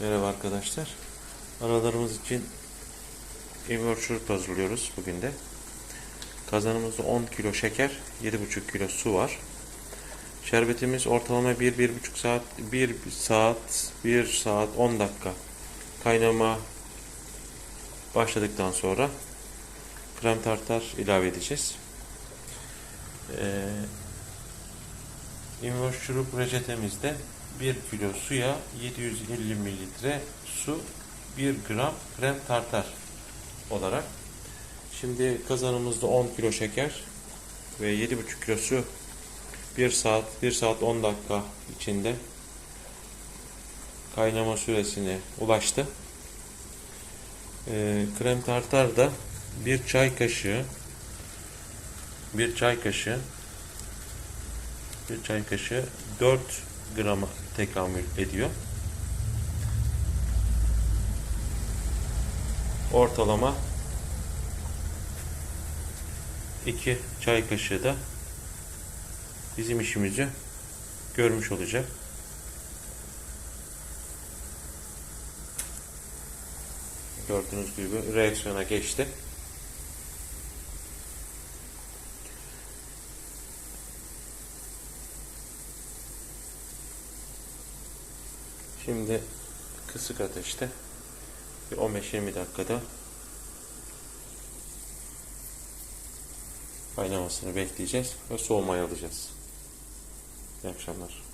Merhaba arkadaşlar. Aralarımız için imör şurup hazırlıyoruz bugün de. Kazanımızda 10 kilo şeker, 7,5 kilo su var. Şerbetimiz ortalama 1-1,5 saat, 1 saat, 1 saat 10 dakika kaynama başladıktan sonra krem tartar ilave edeceğiz. Ee, İmroş şurup reçetemizde 1 kilo suya 750 mililitre su 1 gram krem tartar olarak. Şimdi kazanımızda 10 kilo şeker ve 7,5 kilo su 1 saat 1 saat 10 dakika içinde kaynama süresine ulaştı. Ee, krem tartar da bir çay kaşığı bir çay kaşığı bir çay kaşığı 4 grama tekamül ediyor. Ortalama 2 çay kaşığı da bizim işimizi görmüş olacak. Gördüğünüz gibi reaksiyona geçti. Şimdi kısık ateşte bir 15-20 dakikada kaynamasını bekleyeceğiz ve soğumaya alacağız. İyi akşamlar.